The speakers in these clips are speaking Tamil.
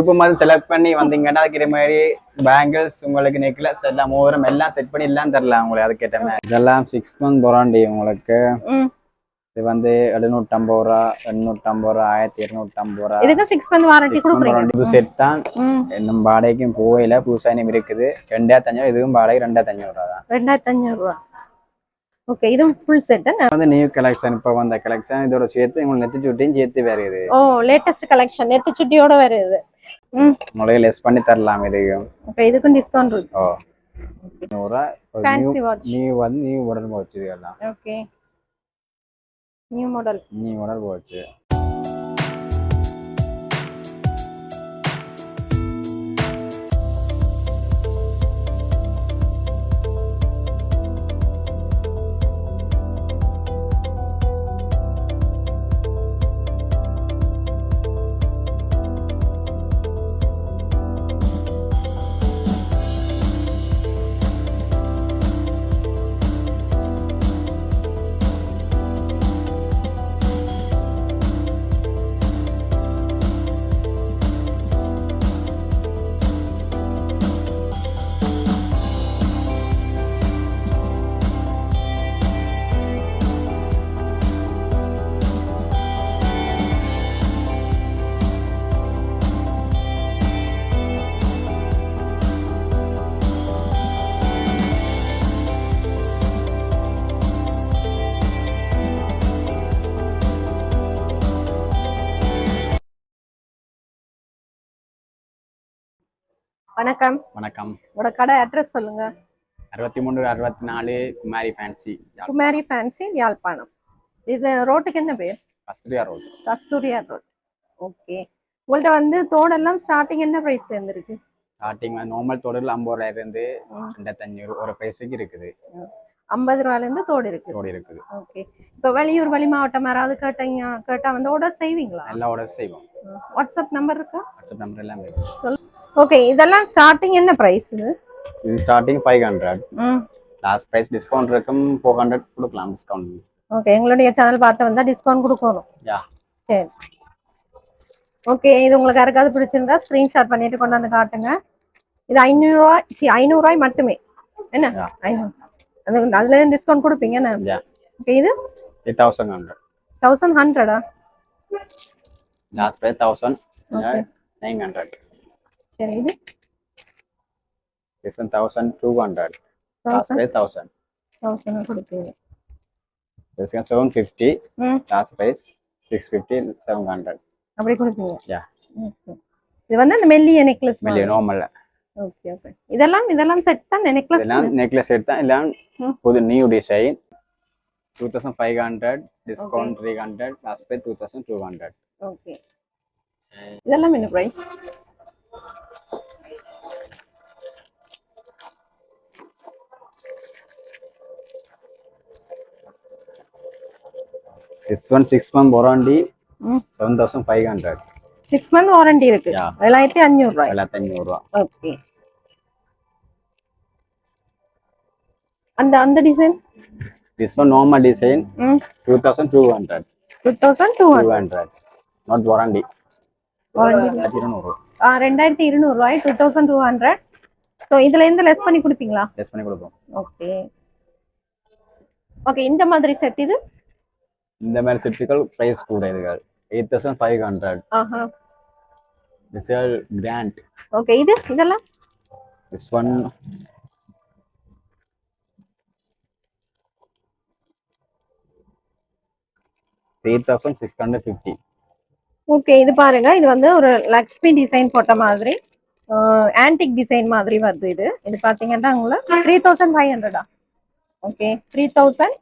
உடுப்பு மாதிரி செலக்ட் பண்ணி வந்தீங்கன்னா அதுக்கிற மாதிரி பேங்கிள்ஸ் உங்களுக்கு நெக்லஸ் எல்லாம் மோதிரம் எல்லாம் செட் பண்ணி எல்லாம் தரலாம் உங்களுக்கு அதுக்கேற்ற மாதிரி. இதெல்லாம் சிக்ஸ் மந்த் பொறாண்டி உங்களுக்கு. இது வந்து எழுநூற்றம்பது ரூபா எண்ணூற்றம்பது ரூபா ஆயிரத்தி இருநூற்றம்பது ரூபா. இதுக்கு சிக்ஸ் மந்த் வாரண்டி கொடுக்குறீங்க. இது செட் தான். இன்னும் வாடகைக்கும் போகல புதுசா இனிமே இருக்குது. ரெண்டாயிரத்தி அஞ்சூறு இதுவும் வாடகை ரெண்டாயிரத்தி அஞ்சூறு ரூபா தான். ரெண்டாயிரத்தி அஞ்சூறு ரூபா. ஓகே இது ஃபுல் செட் வந்து நியூ கலெக்ஷன் இப்போ வந்த கலெக்ஷன் இதோட சேர்த்து உங்களுக்கு நெத்தி சுட்டியும் சேர்த்து வேறு இது. ஓ லேட்டஸ்ட் கலெக்ஷன் நெத்து சுட்டியோட வருது ம் உங்களுக்கு லெஸ் பண்ணி தரலாம் இதுக்கும் ஓகே இதுக்கும் டிஸ்கவுண்ட் இருக்கு. ஓ. நியூ ஃபேன்சி வாட்ச் நியூ வந்து நியூ மாடல் இதெல்லாம். Okay new model new model போச்சு. வணக்கம். வணக்கம். உங்களோட கடை அட்ரஸ் சொல்லுங்க. அறுபத்தி மூணு அறுபத்தி நாலு குமாரி ஃபேன்சி குமாரி ஃபேன்சி யாழ்ப்பாணம். இது ரோட்டுக்கு என்ன பேர்? Kasthuriya road Kasthuriya road okay உங்கள்ட்ட வந்து தோடெல்லாம் ஸ்டார்டிங் என்ன ப்ரைஸ் இருந்திருக்கு? ஸ்டார்டிங் வந்து நார்மல் தொடரில் ஐம்பது ரூபாயில இருந்து ம். ரெண்டாயிரத்தி அஞ்சூறு ஒரு ப்ரைஸுக்கு இருக்குது. ஐம்பது ரூபாயில இருந்து தோடு இருக்கு தோடு இருக்குது. ஓகே இப்போ வெளியூர் வெளி மாவட்டம் யாராவது கேட்டீங்க கேட்டா வந்து ஆர்டர் செய்வீங்களா? எல்லா ஆர்டர் செய்வோம். வாட்ஸ்அப் நம்பர் இருக்கா? வாட்ஸ்அப் நம்பர் எல்லாம் இருக்கு ஓகே இதெல்லாம் ஸ்டார்டிங் என்ன ப்ரைஸ் இது? இது ஸ்டார்டிங் ஃபைவ் ஹண்ட்ரட் ம். லாஸ்ட் ப்ரைஸ் டிஸ்கவுண்ட் இருக்கும் ஃபோர் ஹண்ட்ரட் கொடுக்கலாம் டிஸ்கவுண்ட் ஓகே எங்களுடைய சேனல் பார்த்து வந்தா டிஸ்கவுண்ட் கொடுக்கணும். யா சரி. ஓகே இது உங்களுக்கு யாருக்காவது பிடிச்சிருந்தா ஸ்க்ரீன்ஷாட் பண்ணிட்டு கொண்டாந்து காட்டுங்க. இது ஐநூறுரூவா சி ஐநூறுரூவாய் மட்டுமே. என்ன. ஐநூறு. அது அதுல டிஸ்கவுண்ட் கொடுப்பீங்க என்ன? ஓகே இது? Thousand hundred thousand ஹண்ட்ரடா last price thousand. Nine hundred சரி இது this one thousand two hundred last thousand price thousand thousand கொடுப்பீங்க this one செவன் ஃபிஃப்டி ம் last price six fifty seven hundred அப்படி கொடுப்பீங்க Yeah. Okay. இது வந்து அந்த மெல்லிய நெக்லஸ் வெளியே நார்மல் ஓகே ஓகே இதெல்லாம் இதெல்லாம் செட் தான் நெக்லஸ் இதெல்லாம் நெக்லஸ் எடுத்தா எல்லாம் ம். புது new design two thousand five hundred discount three hundred last price two thousand two hundred okay இதெல்லாம் என்ன price this one six month warranty. Seven thousand five hundred six month warranty இருக்கு. ஏழாயிரத்தி அஞ்சூறு ரூபாய் எல்லாத்தி அஞ்சூறுரூவா ஓகே அந்த அந்த டிசைன் one normal design ம் two thousand two hundred two thousand two hundred not warranty warranty இருநூறு ரெண்டாயிரத்தி இருநூறு ரூபாய் two thousand two hundred so இதுல இருந்து லெஸ் பண்ணி கொடுப்பீங்களா லெஸ் பண்ணி கொடுப்போம் ஓகே ஓகே இந்த மாதிரி செட் இது இந்த மாதிரி செட்டுகள் ப்ரைஸ் கூட இதுகள். எயிட் தௌசண்ட் ஃபைவ் ஹண்ட்ரட் ஆஹா. திஸ் கிராண்ட் ஓகே இது இதெல்லாம்? This one three thousand six hundred fifty okay இது பாருங்க. இது வந்து ஒரு லக்ஷ்மி டிசைன் போட்ட மாதிரி. ஆன்டிக் டிசைன் மாதிரி வருது இது. இது பாத்தீங்கன்னா உங்களுக்கு three thousand five ஹண்ட்ரடா okay three thousand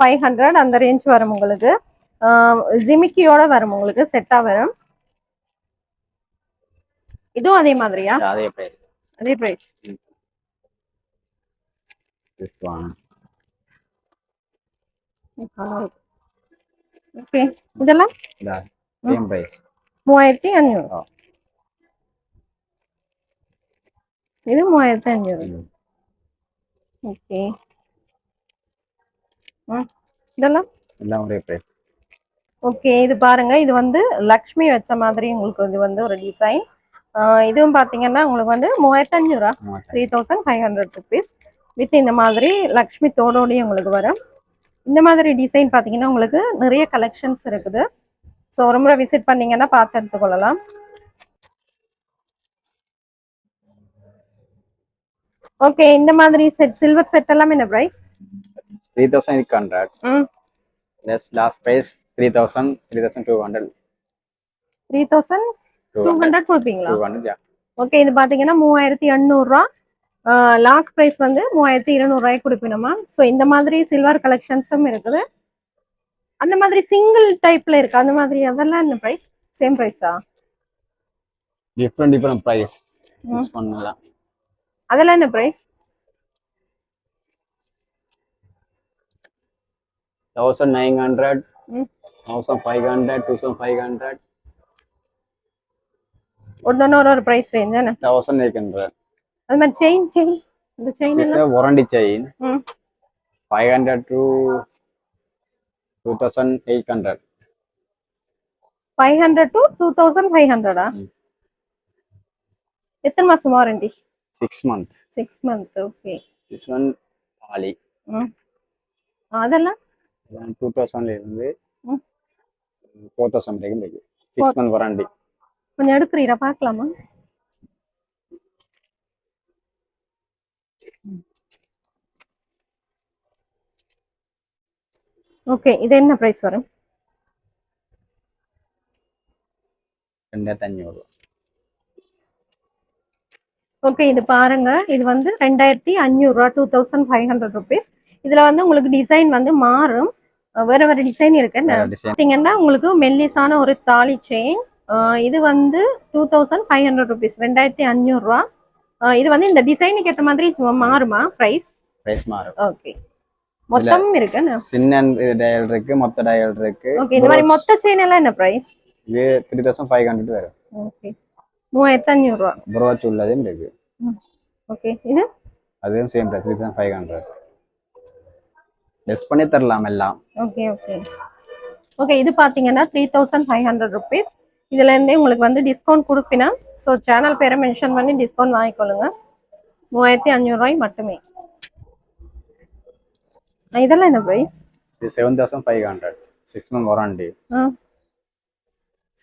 five hundred அந்த ரேஞ்ச் வரும் உங்களுக்கு. ஜிமிக்கியோட வரும் உங்களுக்கு செட்டா வரும். இதுவும் அதே மாதிரியா? அதே ப்ரைஸ் ஓகே இதெல்லாம்? மூவாயிரத்தி அஞ்சூறு. இது மூவாயிரத்தி அஞ்சூறு ஓகே இதெல்லாம்? எல்லாம் ஒரே ப்ரைஸ் ஓகே இது பாருங்க. இது வந்து லக்ஷ்மி வச்ச மாதிரி உங்களுக்கு இது வந்து ஒரு டிசைன் இதுவும் பாத்தீங்கன்னா உங்களுக்கு வந்து மூவாயிரத்தி அஞ்சூறுவா three thousand five hundred rupees with இந்த மாதிரி லக்ஷ்மி தோடோடையும் உங்களுக்கு வரும். இந்த மாதிரி டிசைன் பார்த்தீங்கன்னா உங்களுக்கு நிறைய கலெக்ஷன்ஸ் இருக்குது. ஸோ ஒரு முறை விசிட் பண்ணீங்கன்னா பார்த்து எடுத்துக்கொள்ளலாம் ஓகே இந்த மாதிரி செட் சில்வர் செட் எல்லாம் என்ன price three thousand eight hundred less last price three thousand three thousand two hundred three thousand two hundred கொடுப்பீங்களா? டூ ஹண்ட்ரட் ஓகே இது பார்த்தீங்கன்னா மூவாயிரத்தி எண்ணூறுரூவா. லாஸ்ட் ப்ரைஸ் வந்து மூவாயிரத்தி இருநூறுவாய்க்கு கொடுப்பினோமா ஸோ இந்த மாதிரி சில்வர் கலெக்ஷன்ஸும் இருக்குது. அந்த மாதிரி சிங்கிள் டைப்ல இருக்கு? அந்த மாதிரி அதெல்லாம் என்ன ப்ரைஸ் சேம் ப்ரைஸா டிஃப்ரெண்ட் டிஃப்ரெண்ட் ப்ரைஸ் அதெல்லாம் என்ன price thousand nine hundred. Thousand five hundred thousand five hundred ஒன்று ஒரு ப்ரைஸ் ரேஞ்ச் என்ன தௌசண்ட் எயிட் ஹண்ட்ரட் அது மாதிரி செயின் செயின் இந்த செயின் This எல்லாம் is warranty chain. ம் 500 to 2800. Five hundred to two thousand five ஹண்ட்ரடா. எத்தனை மாசம் warranty Six month. Six month okay one Ali. ம் அதெல்லாம் Then 2000 ல இருந்து ம். 4000 வரைக்கும் இருக்கு. சிக்ஸ் மந்த் வாரண்டி கொஞ்சம் எடுக்கிறீரா பார்க்கலாமா? ஓகே இது என்ன ப்ரைஸ் வரும்? ரெண்டாயிரத்தி அஞ்சூறு ஓகே இது பாருங்க. இது வந்து ரெண்டாயிரத்தி அஞ்சூறுரூவா two thousand five hundred rupees இதில் வந்து உங்களுக்கு டிசைன் வந்து மாறும். வேற வேற டிசைன் இருக்கு. பார்த்தீங்கன்னா உங்களுக்கு மெல்லிசான ஒரு தாலி செயின் இது வந்து two thousand five hundred rupees ரெண்டாயிரத்தி அஞ்சூறுரூவா இது வந்து இந்த டிசைனுக்கு ஏற்ற மாதிரி மாறுமா? ப்ரைஸ் பிரைஸ் மாறும். ஓகே மொத்தம் இருக்கு சின்ன டயல் இருக்கு மொத்த டயல் இருக்கு. ஓகே இந்த மாதிரி மொத்த செயின் எல்லாம் என்ன ப்ரைஸ் இது த்ரீ தௌசண்ட் ஃபைவ் ஹண்ட்ரட் வரும். ஓகே மூவாயிரத்தி அஞ்சூறுரூவா புரோச் உள்ளதும் இருக்கு. ஓகே இது? அதுவும் same three thousand five hundred less பண்ணி தரலாம் எல்லாம். ஓகே ஓகே ஓகே இது பார்த்தீங்கன்னா three thousand five hundred rupees இதுலேருந்தே உங்களுக்கு வந்து டிஸ்கவுண்ட் கொடுப்பினா ஸோ சேனல் பேரை மென்ஷன் பண்ணி டிஸ்கவுண்ட் வாங்கிக்கொள்ளுங்க. மூவாயிரத்தி அஞ்சூறுரூவாய் மட்டுமே. இதெல்லாம் என்ன ப்ரைஸ் இது seven thousand five hundred six month warranty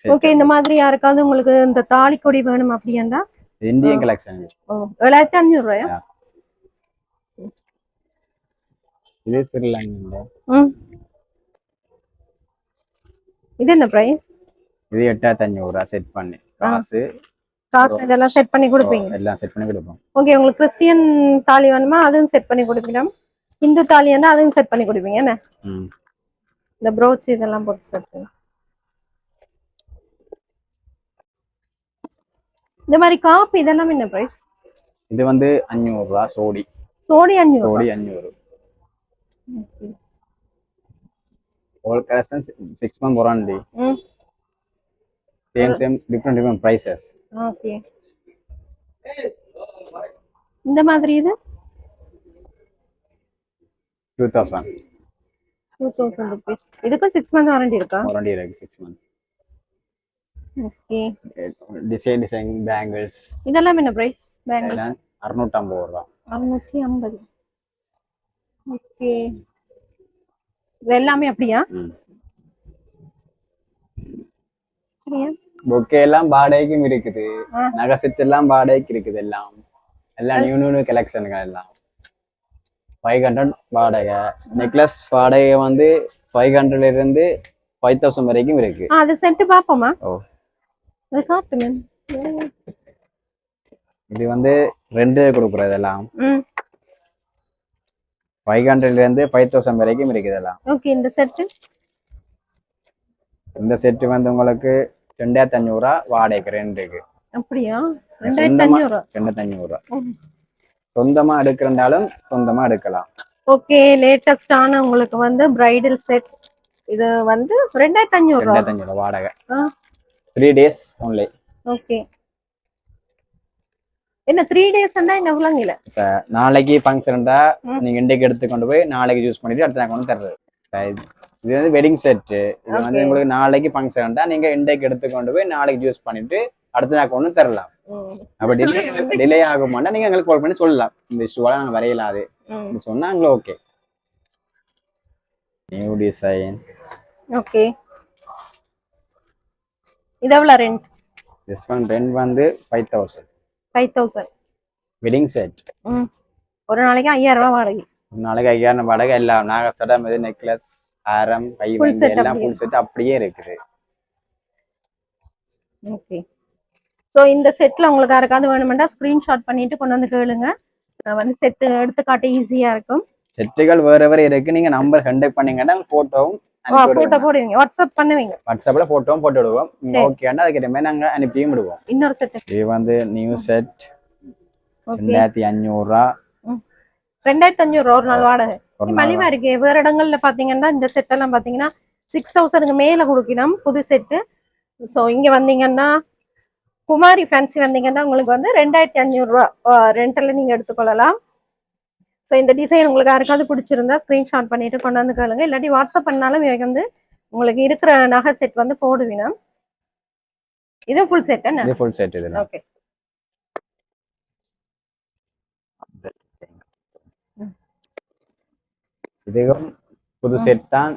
okay இந்த மாதிரி யாருக்காவது உங்களுக்கு இந்த தாலி கொடி வேணும் அப்படியாண்டா? இந்தியன் கலெக்ஷன் ஏழாயிரத்தி அஞ்சூறுரூவாயா இது ஸ்ரீலங்கா ம். இது என்ன ப்ரைஸ் இது எட்டாயிரத்தி அஞ்சூறுரூவா செட் பண்ணி. காசு காசு இதெல்லாம் செட் பண்ணி கொடுப்பீங்க. எல்லாம் செட் பண்ணி கொடுப்போம். ஓகே உங்களுக்கு கிறிஸ்டியன் தாலி வேணுமா? அதுவும் செட் பண்ணி கொடுப்பீங்க இந்து தாலியானா அதுவும் செட் பண்ணி கொடுப்பீங்க என்ன? இந்த ப்ரோச் இதெல்லாம் போட்டு செட் பண்ணி. இந்த மாதிரி காப்பு இதெல்லாம் என்ன பிரைஸ் இது வந்து அஞ்சூறுரூவா சோடி. சோடி அஞ்சூறு சோடி அஞ்சூறு all collections சிக்ஸ் மந்த் ம் same same different different prices okay இந்த மாதிரி இது? Two thousand two thousand rupees இதுக்கும் சிக்ஸ் மந்த் வாரண்டி இருக்கா? வாரண்டி இருக்கு six month okay design design bangles இதெல்லாம் என்ன பிரைஸ் பேங்கிள் எல்லாம் அறுநூற்றம்பது ரூபா. அறுநூற்றி ஐம்பது. ஓகே. இது எல்லாமே அப்படியா? பொக்கே எல்லாம் வாடகைக்கும் இருக்குது. நகை செட் எல்லாம் வாடகைக்கு இருக்குது எல்லாம். எல்லாம் நியூ நியூ கலெக்ஷனுங்க எல்லாம். ஃபைவ் ஹண்ட்ரட் வாடகை. நெக்லஸ் வாடகை வந்து ஃபைவ் ஹண்ட்ரட்ல இருந்து ஃபைவ் தௌசண்ட் வரைக்கும் இருக்கு. அது செட்டு பார்ப்போமா ஓ. அது காட்டுங்க இது வந்து ரெண்டு கொடுக்குறது எல்லாம் ம். ஃபைவ் ஹண்ட்ரட்ல இருந்து ஃபைவ் தௌசண்ட் வரைக்கும் இருக்குது எல்லாம் ஓகே இந்த செட்டு இந்த செட்டு வந்து உங்களுக்கு ரெண்டாயிரத்தி அஞ்சூறுரூவா வாடகைக்கு ரெண்டுக்கு அப்படியா? ரெண்டாயிரத்தி ரெண்டாயிரத்தி அஞ்சூறுரூவா சொந்தமா எடுக்கிறண்டாலும் சொந்தமா எடுக்கலாம். ஓகே லேட்டஸ்டான உங்களுக்கு வந்து பிரைடல் செட் இது வந்து ரெண்டாயிரத்தி அஞ்சூறு ரூபா. ரெண்டாயிரத்தி அஞ்சூறுரூவா வாடகை. த்ரீ டேஸ் ஒன்லி ஓகே என்ன த்ரீ டேஸ் என்ன எவ்வளோங்கல இப்போ நாளைக்கு ஃபங்க்ஷன்டா. நீங்க இன்றைக்கு எடுத்து கொண்டு போய் நாளைக்கு யூஸ் பண்ணிட்டு அடுத்த கொண்டு தர்றது. இது- வந்து வெட்டிங் செட்டு இது வந்து. உங்களுக்கு நாளைக்கு ஃபங்க்ஷன்டா நீங்க இன்றைக்கு எடுத்து கொண்டு போய் நாளைக்கு யூஸ் பண்ணிட்டு அடுத்த நாள் கொண்டு தரலாம். அப்ப டிலே டிலே ஆகுமாண்டா நீங்க எங்களுக்கு கால் பண்ணி சொல்லலாம். இந்த இஷ்யூவால நாங்க வரையலாது ம். சொன்னாங்களோ ஓகே நியூ டிசைன் ஓகே இது எவ்வளோ ரெண்ட் திஸ் ஒன் ரெண்ட் வந்து five thousand five thousand wedding set ம். ஒரு நாளைக்கு ஐயாயிரம் ரூபாய் வாடகை. ஒரு நாளைக்கு ஐயாயிரம் வாடகை. எல்லாம் நாக சடம் இது நெக்லஸ் ஆரம் கை எல்லாம் ஃபுல் செட் அப்படியே இருக்குது. ஓகே ஸோ இந்த செட்டில் உங்களுக்கு யாருக்காவது வேணுமெண்டா ஸ்க்ரீன்ஷாட் பண்ணிட்டு கொண்டு வந்து கேளுங்க. நான் வந்து செட்டு எடுத்து காட்ட ஈஸியாக இருக்கும் செட்டுகள் வேற வேற இருக்கு. நீங்க நம்பர் கண்டக்ட் பண்ணீங்கன்னா போட்டோவும் ஃபோட்டோ போடுவீங்க. வாட்ஸ்அப் பண்ணுவீங்க. வாட்ஸ்அப்ல போட்டோவும் போட்டு விடுவோம். ஓகேன்னா அதுக்கேற்ற மாதிரி நாங்க அனுப்பியும் விடுவோம். இன்னொரு இது வந்து நியூ செட் ரெண்டாயிரத்தி அஞ்சூறுரூவா ரெண்டாயிரத்தி அஞ்சூறு ரூபா ஒரு நாள் வாடகை. மலிவா இருக்கு. வேற இடங்கள்ல பாத்தீங்கன்னா இந்த செட் எல்லாம் பாத்தீங்கன்னா சிக்ஸ் தௌசண்ட்க்கு மேல கொடுக்கணும். புது செட்டு ஸோ இங்க வந்தீங்கன்னா குமாரி ஃபேன்சி வந்தீங்கன்னா உங்களுக்கு வந்து ரெண்டாயிரத்தி அஞ்சூறு ரூபா. ரெண்டில் நீங்க எடுத்துக்கொள்ளலாம். ஸோ இந்த டிசைன் உங்களுக்கு யாருக்காவது பிடிச்சிருந்தா ஸ்க்ரீன்ஷாட் பண்ணிட்டு கொண்டு வந்து கேளுங்க. இல்லாட்டி வாட்ஸ்அப் பண்ணாலும் வந்து உங்களுக்கு இருக்கிற நகை செட் வந்து போடுவினம் இது ஃபுல் செட் என்ன இது ஃபுல் செட் இதுல ஓகே இதுவும் புது செட் தான்.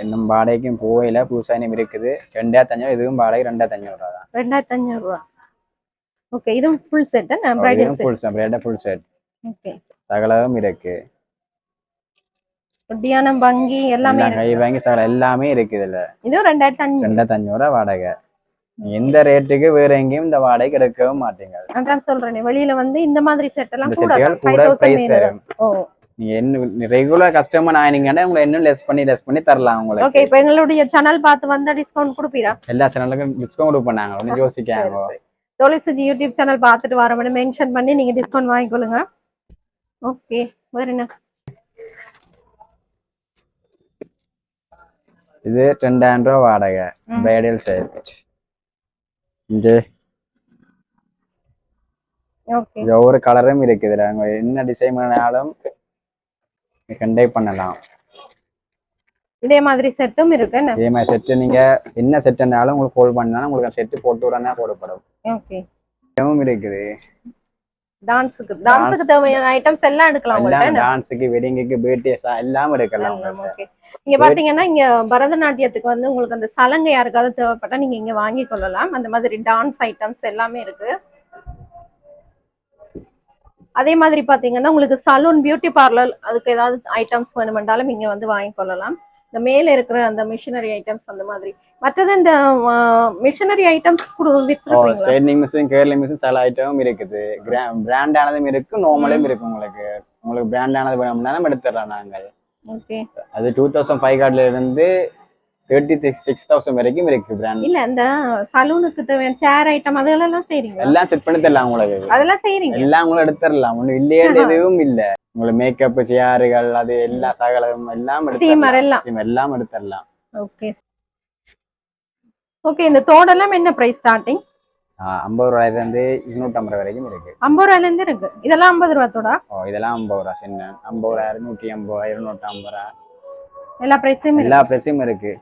இன்னும் வாடகைக்கும் போகல. புதுசா இனிமே இருக்குது. ரெண்டாயிரத்தி அஞ்சூறு இதுவும் வாடகை ரெண்டாயிரத்தி அஞ்சூறு ரூபா தான். ரெண்டாயிரத்தி அஞ்சூறு ரூபா. ஓகே இதுவும் full set full set full set okay சகலவும் இருக்கு. தியானம் வங்கி எல்லாமே கை வாங்கி சகல எல்லாமே இருக்கு இதுல. இதுவும் ரெண்டாயிரத்தி அஞ்சு. ரெண்டாயிரத்தி அஞ்சூறு ரூபா வாடகை எந்த ரேட்டுக்கு வேற எங்கேயும் இந்த வாடகை எடுக்கவும் மாட்டீங்க. அதான் சொல்றேன் வெளியில வந்து இந்த மாதிரி செட் எல்லாம் கூட பிரைஸ் வரும். ஓ. நீங்க என்ன ரெகுலர் கஸ்டமர் ஆனீங்கன்னா உங்களை இன்னும் லெஸ் பண்ணி லெஸ் பண்ணி தரலாம் ஓகே உங்களுக்கு இப்போ எங்களுடைய சேனல் பார்த்து வந்தா டிஸ்கவுண்ட் கொடுப்பீரா? எல்லா சேனலுக்கும் டிஸ்கவுண்ட் பண்ணாங்க ஒன்றும் யோசிக்காங்க தோழி சுஜி யூடியூப் சேனல் பார்த்துட்டு வர மென்ஷன் பண்ணி நீங்க டிஸ்கவுண்ட் வாங்கிக்கொள்ளுங்க. ஓகே வேற என்ன இது ரெண்டாயிரம் ரூபா வாடகை. Bridal set okay. இது ஒவ்வொரு கலரும் இருக்குது. அவங்க என்ன டிசைன் பண்ணாலும் கண்டக்ட் பண்ணலாம். இதே மாதிரி செட்டும் இருக்கு இதே மாதிரி செட்டு நீங்க என்ன செட்டுனாலும் உங்களுக்கு கால் பண்ணாலும் உங்களுக்கு செட்டு போட்டு உடனே போடப்படும். ஓகே. இருக்குது. டான்ஸுக்கு டான்ஸுக்கு தேவையான ஐட்டம்ஸ் எல்லாம் எடுக்கலாம் டான்ஸுக்கு வெட்டிங்குக்கு பர்த்டேஸா எல்லாம் எடுக்கலாம் இங்க பாத்தீங்கன்னா இங்க பரதநாட்டியத்துக்கு வந்து உங்களுக்கு அந்த சலங்கை யாருக்காவது தேவைப்பட்டா நீங்க இங்க வாங்கி கொள்ளலாம். அந்த மாதிரி டான்ஸ் ஐட்டம்ஸ் எல்லாமே இருக்கு. அதே மாதிரி பாத்தீங்கன்னா உங்களுக்கு சலூன் பியூட்டி பார்லர் அதுக்கு ஏதாவது ஐட்டம்ஸ் வேணுமென்றாலும் இங்க வந்து வாங்கி கொள்ளலாம். இந்த மேல இருக்கிற அந்த மிஷினரி ஐட்டம்ஸ் அந்த மாதிரி. மற்றது இந்த machinery items straightening machine curling machine சில ஐட்டமும் இருக்குது. பிராண்டானதும் இருக்கு நார்மலும் இருக்கு உங்களுக்கு. உங்களுக்கு பிராண்டானது வேணும்னாலும் எடுத்துடலாம் நாங்கள். ஓகே அது டூ தௌசண்ட் ஃபைவ் கார்டுல இருந்து தேர்ட்டி சிக்ஸ் தௌசண்ட் வரைக்கும் இருக்கு பிராண்ட் இல்ல இந்த சலூனுக்கு தேவையான சேர் ஐட்டம் அதெல்லாம் செய்றீங்களா? எல்லாம் செட் பண்ணி தரலாம் உங்களுக்கு. அதெல்லாம் செய்றீங்க? எல்லாம் உங்களும் எடுத்துடலாம். ஒன்றும் இல்லையே எதுவும் இல்ல. உங்களுக்கு மேக்கப் சேருகள் அது எல்லா சகலம் எல்லாம் எடுத்துடலாம். எல்லாம். எல்லாம் எடுத்துடலாம் ஓகே ஓகே இந்த தோடெல்லாம் என்ன பிரைஸ் ஸ்டார்டிங் ஐம்பது ரூபாயில இருந்து இருநூற்றம்பது வரைக்கும் இருக்கு. ஐம்பது ரூபாயில இருந்து இருக்கு. இதெல்லாம் ஐம்பது ரூபா தோடா? ஓ இதெல்லாம் ஐம்பது ரூபா சின்ன. ஐம்பது ரூபா நூற்றி ஐம்பது ரூபா ஐம்பது ரூபா. எல்லா பிரைஸும் எல்லா பிரைஸும் இருக்கு.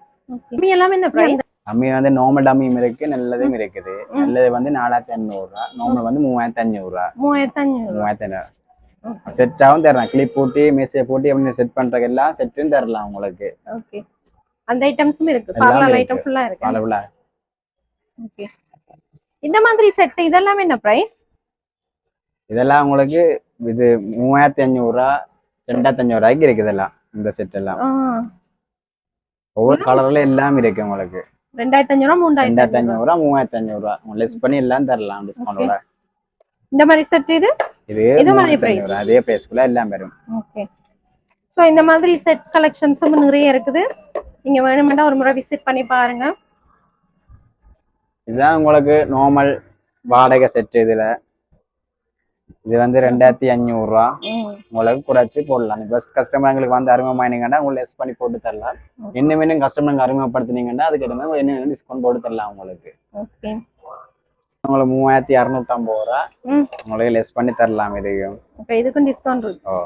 இருக்கு எல்லாம் என்ன பிரைஸ் அம்மி வந்து நார்மல் அம்மியும் இருக்கு நல்லதும் இருக்குது. நல்லது வந்து நாலாயிரத்தி ஐநூறு ரூபா நார்மல் வந்து மூவாயிரத்தி அஞ்சூறு ரூபா. மூவாயிரத்தி அஞ்சூறு மூவாயிரத்தி ஐநூறு செட்டாகவும் தரலாம். கிளிப் போட்டி மேசையை போட்டி அப்படின்னு செட் பண்றதுக்கு எல்லாம் செட்டும் தரலாம் உங்களுக்கு. ஓகே அந்த ஐட்டம்ஸும் இருக்கு. பார்லர் இருக்கு. ஐட்டம் ஃபுல்லா இருக்கு? அளவுல ஓகே இந்த மாதிரி செட் இதெல்லாம் என்ன பிரைஸ் இதெல்லாம் உங்களுக்கு இது மூவாயிரத்தி அஞ்சூறு ரூபா ரெண்டாயிரத்தி அஞ்சூறு ரூபாய்க்கு இருக்குது எல்லாம் இந்த செட் எல்லாம். ஒவ்வொரு கலர்ல எல்லாம் இருக்கு உங்களுக்கு. ரெண்டாயிரத்தி அஞ்சூறு ரூபா மூணாயிரத்தி ரெண்டாயிரத்தி அஞ்சூறு அஞ்சூறு ரூபா மூவாயிரத்தி அஞ்சூறு ரூபா லெஸ் பண்ணி எல்லாம் தரலாம் டிஸ்கவுண்டோட இந்த மாதிரி செட் இது? ரூபா. அதே பிரைஸ்க்குள்ள எல்லாம் வரும். ஓகே ஸோ இந்த மாதிரி செட் கலெக்ஷன்ஸும் நிறைய இருக்குது. நீங்க வேணுமெண்டா ஒரு முறை விசிட் பண்ணி பாருங்க. இதுதான் உங்களுக்கு நார்மல் வாடகை செட் இதுல. இது வந்து ரெண்டாயிரத்தி அஞ்சூறு ரூபா ம். உங்களுக்கு குறைச்சி போடலாம். பஸ் கஸ்டமர் எங்களுக்கு வந்து அறிமுகமாயினீங்கன்னா உங்களுக்கு லெஸ் பண்ணி போட்டு தரலாம். இன்னும் இன்னும் கஸ்டமர் அறிமுகப்படுத்தினீங்கன்னா அதுக்கு ஏற்ற மாதிரி என்ன டிஸ்கவுண்ட் போட்டு தரலாம் உங்களுக்கு. ஓகே உங்களுக்கு மூவாயிரத்தி இரநூத்தம்பது ரூபா. உங்களுக்கு லெஸ் பண்ணி தரலாம் இதையும் ஓகே இதுக்கும் டிஸ்கவுண்ட் இருக்கு. ஓ.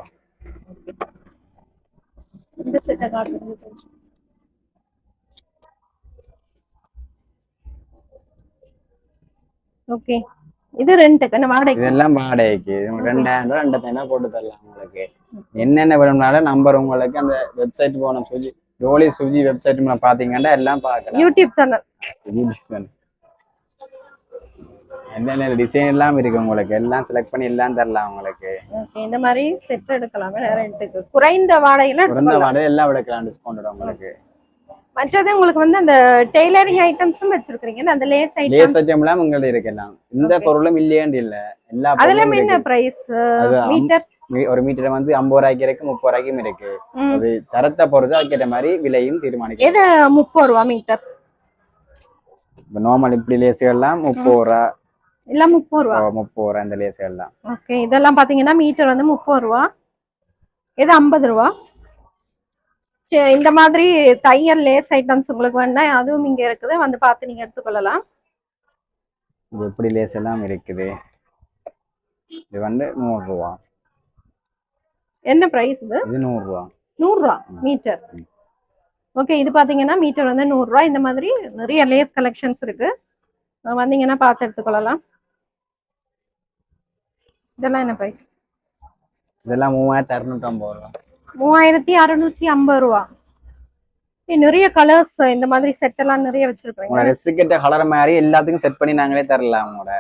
இந்த செட்டை காட்டுறது ஓகே இது ரெண்டுக்கு என்ன வாடகை இதெல்லாம் வாடகைக்கு. ரெண்டாயிரம் ரூபாய் ரெண்டாயிரம் ரூபாய் போட்டு தரலாம் உங்களுக்கு. என்னென்ன வேணும்னாலும் நம்பர் உங்களுக்கு அந்த வெப்சைட் போன சுஜி ஜோலி சுஜி வெப்சைட் பாத்தீங்கன்னா எல்லாம் பார்க்கலாம். யூடியூப் சேனல் என்னென்ன டிசைன் எல்லாம் இருக்கு உங்களுக்கு? எல்லாம் செலக்ட் பண்ணி எல்லாம் தரலாம் உங்களுக்கு. ஓகே இந்த மாதிரி செட் எடுக்கலாமே? ரெண்டுக்கு குறைந்த வாடகையில குறைந்த வாடகை எல்லாம் எடுக்கலாம் டிஸ்கவுண்ட் உங்களுக்கு. மற்றது உங்களுக்கு வந்து அந்த டெய்லரிங் ஐட்டம்ஸும் வச்சிருக்கீங்க அந்த லேஸ் லேஸ் ஐட்டம்ஸ் ஐட்டம் எல்லாம் உங்கள்ட்ட இருக்கலாம். இந்த. பொருளும் இல்லையாண்டு இல்ல. எல்லா அதெல்லாம் என்ன. பிரைஸ் மீட்டர் ஒரு மீட்டர் வந்து ஐம்பது ரூபாய்க்கு இருக்கு முப்பது ரூபாய்க்கும் இருக்கு. அது தரத்தை பொறுத்து அதுக்கேற்ற மாதிரி விலையும் தீர்மானிக்கும் எது முப்பது ரூபா மீட்டர் நார்மல் இப்படி லேசுகள்லாம் முப்பது ரூபா இல்ல முப்பது ரூபா. முப்பது ரூபா இந்த லேசுகள்லாம் ஓகே இதெல்லாம் பாத்தீங்கன்னா மீட்டர் வந்து முப்பது ரூபா. இது ஐம்பது ரூபா? சரி இந்த மாதிரி தையல் லேஸ் ஐட்டம்ஸ் உங்களுக்கு வேணா அதுவும் இங்க இருக்குது. வந்து பார்த்து நீங்க எடுத்துக்கொள்ளலாம். இது எப்படி லேஸ் எல்லாம் இருக்குது? இது வந்து நூறு ரூபா. என்ன பிரைஸ் இது? இது நூறு ரூபா. மீட்டர் ஓகே இது பாத்தீங்கன்னா மீட்டர் வந்து நூறுரூவா இந்த மாதிரி நிறைய லேஸ் கலெக்ஷன்ஸ் இருக்கு. வந்தீங்கன்னா பார்த்து எடுத்துக்கொள்ளலாம். இதெல்லாம் என்ன பிரைஸ் இதெல்லாம் மூவாயிரத்தி அறுநூற்றம்பது ரூபா. மூவாயிரத்தி அறுநூத்தி ஐம்பது ரூபா. நிறைய கலர்ஸ் இந்த மாதிரி செட் எல்லாம் நிறைய உங்களோட வச்சிருக்கீங்க ரெசிகெட்ட கலர் மாதிரி எல்லாத்துக்கும் செட் பண்ணி நாங்களே தரலாம் உங்களோட.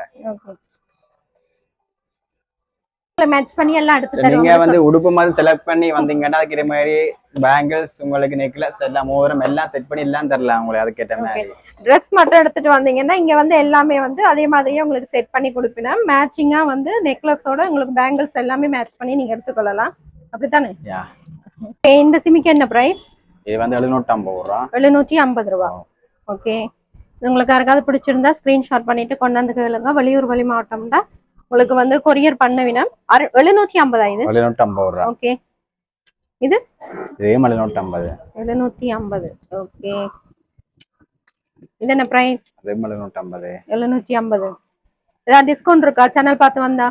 மேட்ச் பண்ணி எல்லாம் எடுத்து நீங்க வந்து உடுப்பு மாதிரி செலக்ட் பண்ணி வந்தீங்கன்னா அதுக்கேற்ற மாதிரி பேங்கிள்ஸ் உங்களுக்கு நெக்லஸ் எல்லாம் மோதிரம் எல்லாம் செட் பண்ணி எல்லாம் தரலாம் உங்களுக்கு அதுக்கேற்ற மாதிரி. ட்ரெஸ் மட்டும் எடுத்துட்டு வந்தீங்கன்னா இங்க வந்து எல்லாமே வந்து அதே மாதிரியே உங்களுக்கு செட் பண்ணி கொடுப்பினேன் மேட்சிங்கா வந்து நெக்லஸோட உங்களுக்கு பேங்கிள்ஸ் எல்லாமே மேட்ச் பண்ணி நீங்க எடுத்துக்கொள்ளலாம். அப்படித்தானே? இந்த சிமிக்கு என்ன பிரைஸ் இது வந்து எழுநூற்றம்பது ரூபா. எழுநூற்றி ஐம்பது ரூபா. ஓகே உங்களுக்கு யாருக்காவது பிடிச்சிருந்தா ஸ்கிரீன்ஷாட் பண்ணிட்டு கொண்டாந்து கேளுங்க. வெளியூர் வெளி மாவட்டம்னா உங்களுக்கு வந்து கொரியர் பண்ணவினம் எழுநூற்றி ஐம்பதா இது? ரூபா. ஓகே இதே? ஐம்பது. ஓகே என்ன ப்ரைஸ் அதே எழுநூற்றம்பது எழுநூற்றி ஐம்பது. ஏதாவது டிஸ்கவுண்ட் இருக்கா? சேனல் பார்த்து வந்தா?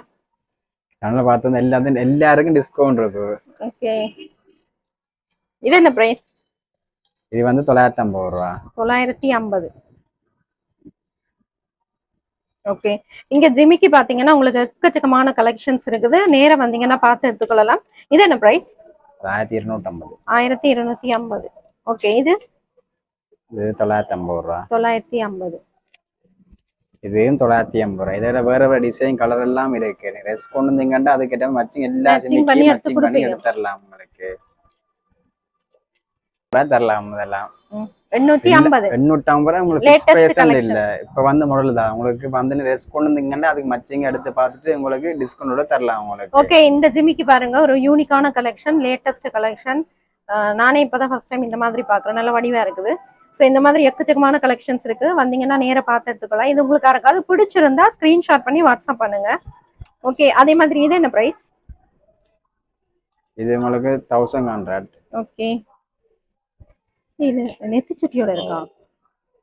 அதனால பார்த்து எல்லாத்தையும் எல்லாருக்கும் டிஸ்கவுண்ட் இருக்கு. ஓகே இது என்ன ப்ரைஸ் இது வந்து தொள்ளாயிரத்தி ஐம்பது ரூபா. தொள்ளாயிரத்தி ஐம்பது. ஓகே இங்க ஜிமிக்கி பாத்தீங்கன்னா உங்களுக்கு எக்கச்சக்கமான கலெக்ஷன்ஸ் இருக்குது. நேரா வந்தீங்கன்னா பார்த்து எடுத்துக்கொள்ளலாம். இது என்ன பிரைஸ் ஆயிரத்தி இருநூற்றம்பது ஆயிரத்தி இருநூத்தி ஐம்பது. ஓகே இது? இது தொள்ளாயிரத்தி ஐம்பது ரூபா. தொள்ளாயிரத்தி ஐம்பது. இதுவும் தொள்ளாயிரத்தி ஐம்பது ரூபா. இதோட வேற வேற டிசைன் கலர் எல்லாம் இருக்கு. ட்ரெஸ் கொண்டு வந்தீங்கன்னா அதுக்கிட்ட மச்சிங் எல்லா மச்சிங் பண்ணி கொடுப்பீங்க. எடுத்து தரலாம் உங்களுக்கு. தரலாம் இதெல்லாம் எண்ணூத்தி ஐம்பது. எண்ணூற்றி ஐம்பது உங்களுக்கு இல்ல. இப்ப வந்த மாடல் தான். உங்களுக்கு வந்து ட்ரெஸ் கொண்டு வந்தீங்கன்னா அதுக்கு மச்சிங் எடுத்து பார்த்துட்டு உங்களுக்கு டிஸ்கவுண்டோட தரலாம் உங்களுக்கு. ஓகே இந்த ஜிமிக்கி பாருங்க ஒரு யூனிக்கான கலெக்ஷன் லேட்டஸ்ட் கலெக்ஷன் நானே இப்பதான் ஃபர்ஸ்ட் டைம் இந்த மாதிரி பாக்குறேன் நல்ல வடிவா இருக்குது. ஸோ இந்த மாதிரி எக்கச்சக்கமான கலெக்ஷன்ஸ் இருக்கு. வந்தீங்கன்னா நேரா பார்த்து எடுத்துக்கலாம். இது உங்களுக்கு யாருக்காவது பிடிச்சிருந்தா ஸ்கிரீன்ஷாட் பண்ணி வாட்ஸ்அப் பண்ணுங்க. ஓகே அதே மாதிரி இது என்ன பிரைஸ் இது உங்களுக்கு தௌசண்ட் ஹண்ட்ரட் ஓகே இது நெத்தி சுட்டியோட இருக்கா?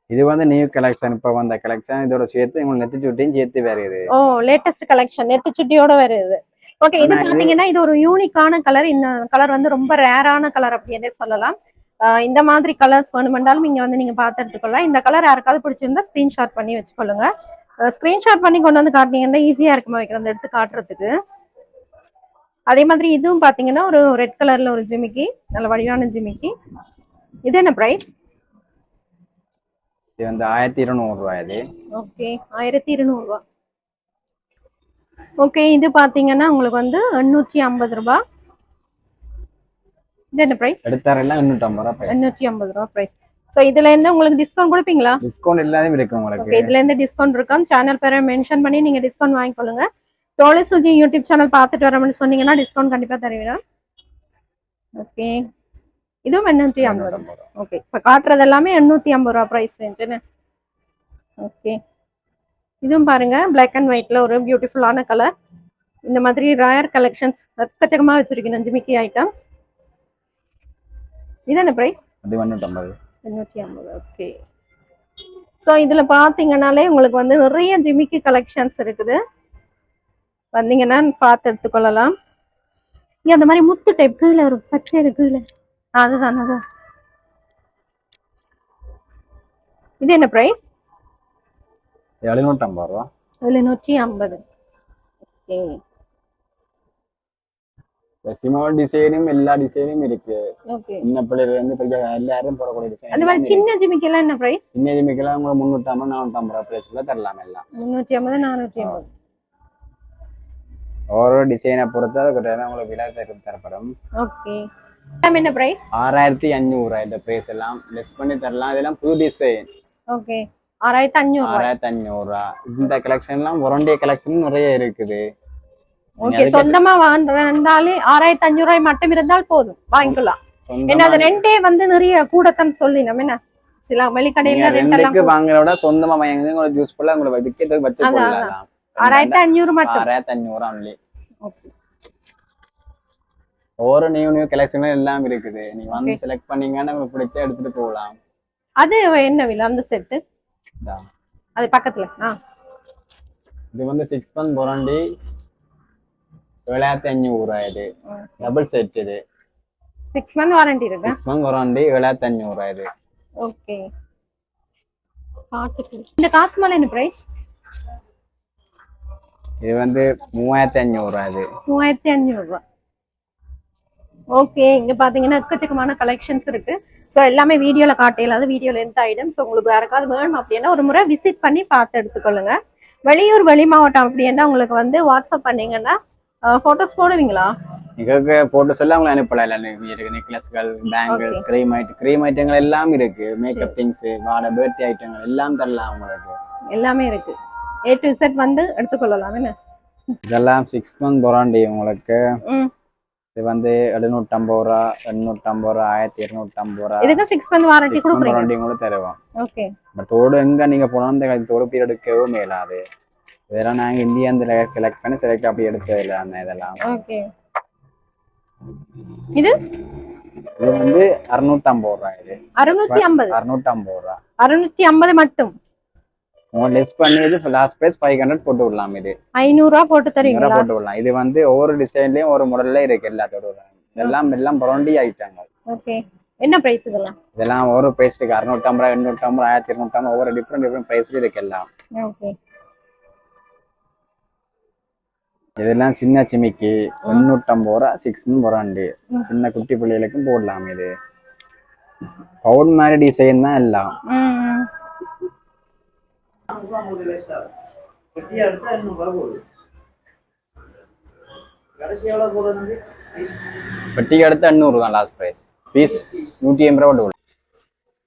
இது வந்து நியூ கலெக்ஷன் இப்ப வந்த கலெக்ஷன் இதோட சேர்த்து உங்களுக்கு நெத்தி சுட்டியும் சேர்த்து வேற இது. ஓ லேட்டஸ்ட் கலெக்ஷன் நெத்தி சுட்டியோட வருது ஓகே இது பாத்தீங்கன்னா இது ஒரு யூனிக்கான கலர் இந்த கலர் வந்து ரொம்ப ரேரான கலர் அப்படின்னே சொல்லலாம். இந்த மாதிரி கலர்ஸ் வேணுமென்றாலும் இங்க வந்து நீங்க பார்த்து எடுத்துக்கொள்ளலாம் இந்த கலர் யாருக்காவது பிடிச்சிருந்தா ஸ்கிரீன்ஷாட் பண்ணி வச்சுக்கொள்ளுங்க. ஸ்கிரீன்ஷாட் பண்ணி கொண்டு வந்து காட்டினீங்கன்னா ஈஸியா இருக்குமா வைக்கிறது எடுத்து காட்டுறதுக்கு? அதே மாதிரி இதுவும் பாத்தீங்கன்னா ஒரு ரெட் கலர்ல ஒரு ஜிமிக்கி நல்ல வடிவான ஜிமிக்கி. இது என்ன பிரைஸ் இது வந்து ஆயிரத்தி இருநூறு ரூபாய் இது. ஓகே ஆயிரத்தி இருநூறுவா ஓகே இது பாத்தீங்கன்னா உங்களுக்கு வந்து எண்ணூற்றி ஐம்பது ரூபாய் இது என்ன பிரைஸ் எடுத்தாரெல்லாம் எண்ணூற்றி ஐம்பது ரூபாய் எண்ணூற்றி ஐம்பது ரூபா பிரைஸ் ஸோ இதுல இருந்து உங்களுக்கு டிஸ்கவுண்ட் கொடுப்பீங்களா? டிஸ்கவுண்ட் இல்லாத இருக்கு உங்களுக்கு. ஓகே இதுல இருந்து டிஸ்கவுண்ட் இருக்கும். சேனல் பேரை மென்ஷன் பண்ணி நீங்க டிஸ்கவுண்ட் வாங்கிக்கொள்ளுங்க. தோழி சுஜி யூடியூப் சேனல் பார்த்துட்டு வரோம்னு சொன்னீங்கன்னா டிஸ்கவுண்ட் கண்டிப்பா தருவீங்க. ஓகே இதுவும் எண்ணூற்றி ஐம்பது ரூபா. ஐம்பது ரூபா. ஓகே இப்போ காட்டுறது எல்லாமே எண்ணூற்றி ஐம்பது ரூபா ப்ரைஸ் ரேஞ்சுன்னு ஓகே இதுவும் பாருங்க பிளாக் அண்ட் ஒயிட்ல ஒரு பியூட்டிஃபுல்லான கலர் இந்த மாதிரி ரயர் கலெக்ஷன்ஸ் எக்கச்சக்கமாக வச்சிருக்கேன் ஜிமிக்கி ஐட்டம்ஸ் இது என்ன ப்ரைஸ் அது எண்ணூற்றி ஐம்பது. ஓகே ஸோ இதில் பார்த்தீங்கன்னாலே உங்களுக்கு வந்து நிறைய ஜிமிக்கி கலெக்ஷன்ஸ் இருக்குது. வந்தீங்கன்னா பார்த்து எடுத்துக்கொள்ளலாம். இங்க அந்த மாதிரி முத்து டைப் கீழே ஒரு பச்சை இருக்கு கீழே. அதுதான் அதான் இது என்ன ப்ரைஸ் எழுநூற்றி ஐம்பது ரூபா. எழுநூற்றி ஐம்பது. ஓகே. சிமோல் டிசைனும் எல்லா டிசைனும் இருக்கு. சின்ன பிள்ளைல இருந்து பெரிய எல்லாரும் போடக்கூடிய அந்த மாதிரி என்ன பிரைஸ் சின்ன உங்களுக்கு தரலாம் எல்லாம். முந்நூற்றி ஐம்பது நானூற்றி ஐம்பது. ஓரோ டிசைனை பொறுத்து அதுக்கு உங்களுக்கு விலை தர தரப்படும். ஓகே. எல்லாம் என்ன பிரைஸ் ஆறாயிரத்தி அஞ்சூறு இந்த பிரைஸ் எல்லாம். லெஸ் பண்ணி தரலாம். இதெல்லாம் புது டிசைன் ஓகே ஆறாயிரத்தி அஞ்சூறு ஆறாயிரத்தி அஞ்சூறுரூவா இந்த கலெக்ஷன்லாம் ஒரண்டிய கலெக்ஷன் நிறைய இருக்குது. ஓகே சொந்தமா வாங்குறதாலே ஆறாயிரத்தி அஞ்சூறு ரூபாய் மட்டும் இருந்தால் போதும். வாங்கிக்கலாம் ஏன்னா அது ரெண்டே வந்து நிறைய கூடத்தான் சொல்லி நம்ம என்ன? சில வெளிக்கடையில ரெண்டெல்லாம் ரெண்டுக்கு வாங்குறத விட சொந்தமா வாங்கி உங்களுக்கு யூஸ்ஃபுல்லா உங்களுக்கு விற்கிறதுக்கு வச்சு ஆறாயிரத்தி அஞ்சூறு மட்டும். ஆறாயிரத்தி அஞ்சூறு ஒன்லி ஓகே ஒவ்வொரு நியூ நியூ கலெக்ஷனும் எல்லாம் இருக்குது. நீங்க வந்து செலக்ட் பண்ணீங்கன்னா உங்களுக்கு பிடிச்சா எடுத்துட்டு போகலாம். அது என்ன விலை? அந்த செட்டு. அது பக்கத்துல. ஆ. இது வந்து சிக்ஸ் மந்த் பொரண்டி ஏழாயிரத்தி அஞ்சூறு இது. டபுள் செட் இது. சிக்ஸ் மந்த் வாரண்டி இருக்கு? சிக்ஸ் மந்த் பொரண்டி ஏழாயிரத்தி அஞ்சூறு இது. ஓகே இந்த காசு மேல என்ன பிரைஸ் இது வந்து மூவாயிரத்தி அஞ்சூறு இது. மூவாயிரத்தி அஞ்சூறு ரூபாய். ஓகே இங்க பாத்தீங்கன்னா எக்கச்சக்கமான கலெக்ஷன்ஸ் இருக்கு. ஸோ எல்லாமே வீடியோல அது வீடியோல எந்த ஐட்டம்ஸ் உங்களுக்கு யாருக்காவது வேணும் அப்படின்னா ஒரு முறை விசிட் பண்ணி பார்த்து எடுத்துக்கொள்ளுங்க. வெளியூர் வெளி மாவட்டம் அப்படின்னா உங்களுக்கு வந்து வாட்ஸ்அப் பண்ணீங்கன்னா போட்டோஸ் போடுவீங்களா? நீங்க போட்டு சொல்ல அவங்க அனுப்பலாம் எல்லாம் இருக்கு. நெக்லஸ்கள் பேங்கிள்ஸ் க்ரீம் ஐட்டம் க்ரீம் ஐட்டங்கள் எல்லாம் இருக்கு. மேக்கப் திங்ஸ் வாட பர்த்டே ஐட்டங்கள் எல்லாம் தரலாம் உங்களுக்கு. எல்லாமே இருக்கு. ஏ டு செட் வந்து எடுத்துக்கொள்ளலாம் என்ன? இதெல்லாம் சிக்ஸ் மந்த் பொராண்டி உங்களுக்கு. இது வந்து எழுநூற்றம்பது ரூபா எண்ணூற்றம்பது ரூபா ஆயிரத்தி இருநூற்றம்பது ரூபா. இதுக்கு சிக்ஸ் மந்த் வாரண்டி கொடுக்குறீங்க? பொராண்டி கூட தருவோம். ஓகே பட் தோடு எங்க நீங்க போனாலும் இந்த தோடு பீரியட் எடுக்கவும் மேலாது. இதெல்லாம் நாங்க இந்தியாந்து செலக்ட் பண்ணி செலக்ட் அப்படி எடுத்தது இல்லை அந்த இதெல்லாம். ஓகே இது? இது வந்து அறுநூற்றம்பது ரூபா இது. அறுநூத்தி ஐம்பது அறுநூற்றம்பது ரூபா. அறுநூத்தி ஐம்பது மட்டும்? லெஸ் பண்ணி இது லாஸ்ட் பிரைஸ் ஃபைவ் ஹண்ட்ரட் போட்டு விடலாம் இது. ஐநூறு ரூபா போட்டு இங்க தருவீங்களா? போட்டு விடலாம். இது வந்து ஒவ்வொரு டிசைன்லயும் ஒரு மாடல்ல இருக்கு எல்லாத்தோட. எல்லாம் எல்லாம் புரண்டி ஆயிட்டாங்க. ஓகே என்ன பிரைஸ் இதெல்லாம்? இதெல்லாம் ஒவ்வொரு பிரைஸ் இருக்கு அறுநூற்றம்பது ரூபா எண்ணூற்றம்பது ரூபா ஆயிரத்தி இருநூற்றம்பது ஒவ்வொரு டிஃப்ரெண்ட் டிஃப்ரெண்ட் பிரைஸ்ல இருக்கு எல்லாம். ஓகே இதெல்லாம் சின்ன சிமிக்கி எண்ணூற்றம்பது ரூபா சிக்ஸ் புரண்டி ம். சின்ன குட்டி பிள்ளைகளுக்கும் போடலாம் இது. பவுன் மாதிரி டிசைன் தான் எல்லாம். இன்னும் வரப்போகுது கடைசி எவ்வளோ வெட்டிக்கு அடுத்து எண்ணூறு தான் லாஸ்ட் பிரைஸ் பீஸ் நூற்றி எண்பது ரூபா போட்டு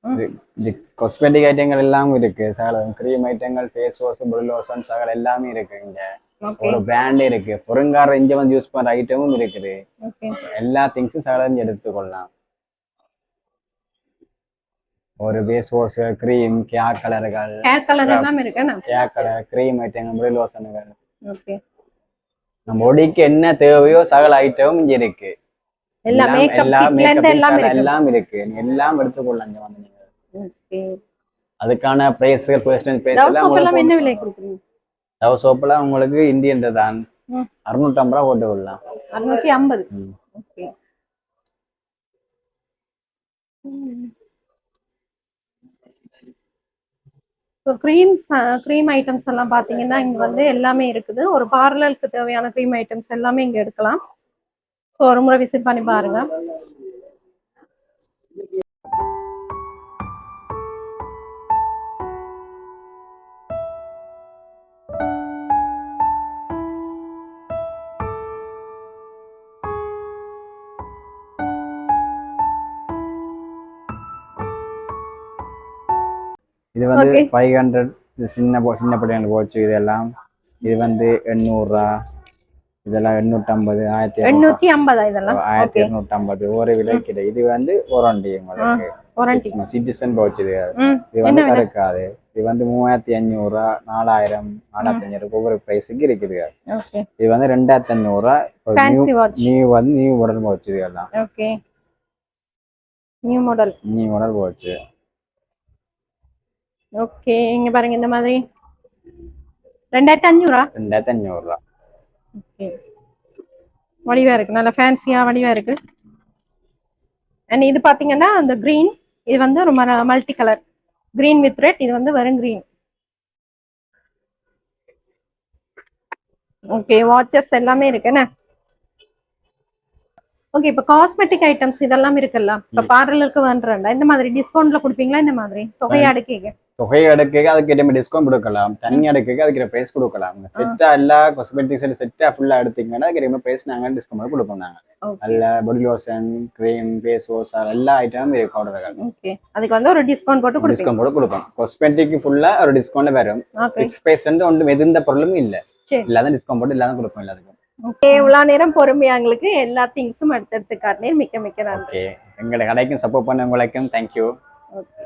இது இது காஸ்மெட்டிக் ஐட்டங்கள் எல்லாம் இருக்கு. சகல க்ரீம் ஐட்டங்கள் ஃபேஸ் வாஷ் லோஷன் சகல எல்லாமே இருக்கு இங்க. ஒரு பிராண்ட் இருக்கு. பொருங்கார இங்க வந்து யூஸ் பண்ற ஐட்டமும் இருக்குது. எல்லா திங்ஸும் சகல எடுத்துக்கொள்ளலாம். ஒரு ஃபேஸ் வாஷ் க்ரீம் கோ கலர்கள் ஹேர் கலர் எல்லாம் இருக்கு என்ன கோ கலர் க்ரீம் ஐட்டங்கள் பாடி லோஷனுகள் ஓகே நம்ம பொடிக்கு என்ன தேவையோ சகல ஐட்டமும் இங்க இருக்கு. எல்லா எல்லாம் எல்லாம் எல்லாம் இருக்கு. எல்லாம் எடுத்துக்கொள்ளலாம் இங்க வந்து நீங்க. ஓகே அதுக்கான பிரைஸ் பெர்சன்டேஜ் பிரைஸ் எல்லாம் என்ன விலை கொடுக்குறீங்க? டவ் சோப்புலாம் உங்களுக்கு இந்தியன் தான். ம். அறுநூற்றம்பது ரூபா போட்டு விடலாம். அறுநூத்தி ஐம்பது. Okay so creams cream items எல்லாம் பார்த்தீங்கன்னா இங்கே வந்து எல்லாமே இருக்குது. ஒரு பார்லருக்கு தேவையான க்ரீம் ஐட்டம்ஸ் எல்லாமே இங்கே எடுக்கலாம். ஸோ ஒரு முறை விசிட் பண்ணி பாருங்க. இது வந்து. ஃபைவ் ஹண்ட்ரட் இது சின்ன போ- சின்ன பிள்ளைங்களுக்கு போச்சு இதெல்லாம். இது வந்து எண்ணூறுரூவா. இதெல்லாம் எண்ணூற்றம்பது ஆயிரத்தி எண்ணூற்றி ஐம்பதா இதெல்லாம்? ஆயிரத்தி இருநூற்றம்பது ஒரு விலைக்கு இது வந்து ஒரண்டி உங்களுக்கு. சிட்டிசன் போச்சு இது. வந்து விலை? கருக்காது. இது வந்து மூவாயிரத்தி அஞ்சூறுரூவா நாலாயிரம் நாலாயிரத்தி அஞ்சூறு ஒவ்வொரு ப்ரைஸுக்கு இருக்குது இது. வந்து ரெண்டாயிரத்தி அஞ்சூறுரூவா நியூ வந்து நியூ மாடல் போச்சு இதெல்லாம். நியூ மாடல் நியூ மாடல் போச்சு ஓகே இங்க பாருங்க இந்த மாதிரி. ரெண்டாயிரத்தி அஞ்சூறா ரெண்டாயிரத்தி அஞ்சூறுரூவா ஓகே வடிவா இருக்கு நல்ல ஃபேன்சியா வடிவா இருக்கு. அண்ட் இது பாத்தீங்கன்னா அந்த green இது வந்து ஒரு multi colour green with red இது வந்து வெறும் green. ஓகே வாட்சஸ் எல்லாமே இருக்குண்ணே ஓகே இப்போ காஸ்மெட்டிக் ஐட்டம்ஸ் இதெல்லாம் இருக்குல்ல இப்போ பார்லருக்கு வேண்டுறேன்டா இந்த மாதிரி டிஸ்கவுண்ட்ல கொடுப்பீங்களா இந்த மாதிரி? தொகையை அடக்கிங்க தொகை எடுக்க அதுக்கு ஏற்ற டிஸ்கவுண்ட் கொடுக்கலாம். தனியாக எடுக்க அதுக்கு பிரைஸ் கொடுக்கலாம். செட்டா எல்லா காஸ்மெட்டிக் செட் செட்டா ஃபுல்லா எடுத்தீங்கன்னா அதுக்கு பிரைஸ் நாங்க டிஸ்கவுண்ட் கொடுப்போம் நாங்க. நல்ல body lotion cream face wash எல்லா ஐட்டமும் இருக்கு பவுடர்கள் ஓகே. அதுக்கு வந்து ஒரு டிஸ்கவுண்ட் போட்டு கொடுப்பீங்க. டிஸ்கவுண்ட் போட்டு கொடுப்போம். காஸ்மெட்டிக் ஃபுல்லா ஒரு டிஸ்கவுண்ட் வரும். ஃபிக்ஸ் பர்சன்ட் ஒன்று எந்த பொருளும் இல்ல. இல்லாத டிஸ்கவுண்ட் போட்டு இல்லாத கொடுப்போம் எல்லாத்துக்கும். ஓகே. இவ்வளவு நேரம் பொறுமையா எங்களுக்கு எல்லா திங்ஸும் எடுத்து எடுத்து காட்டினேன் மிக்க மிக்க நன்றி. ஓகே. எங்களோட கடைக்கும் சப்போர்ட் பண்ண உங்களுக்கும் தேங்க்யூ ஓகே.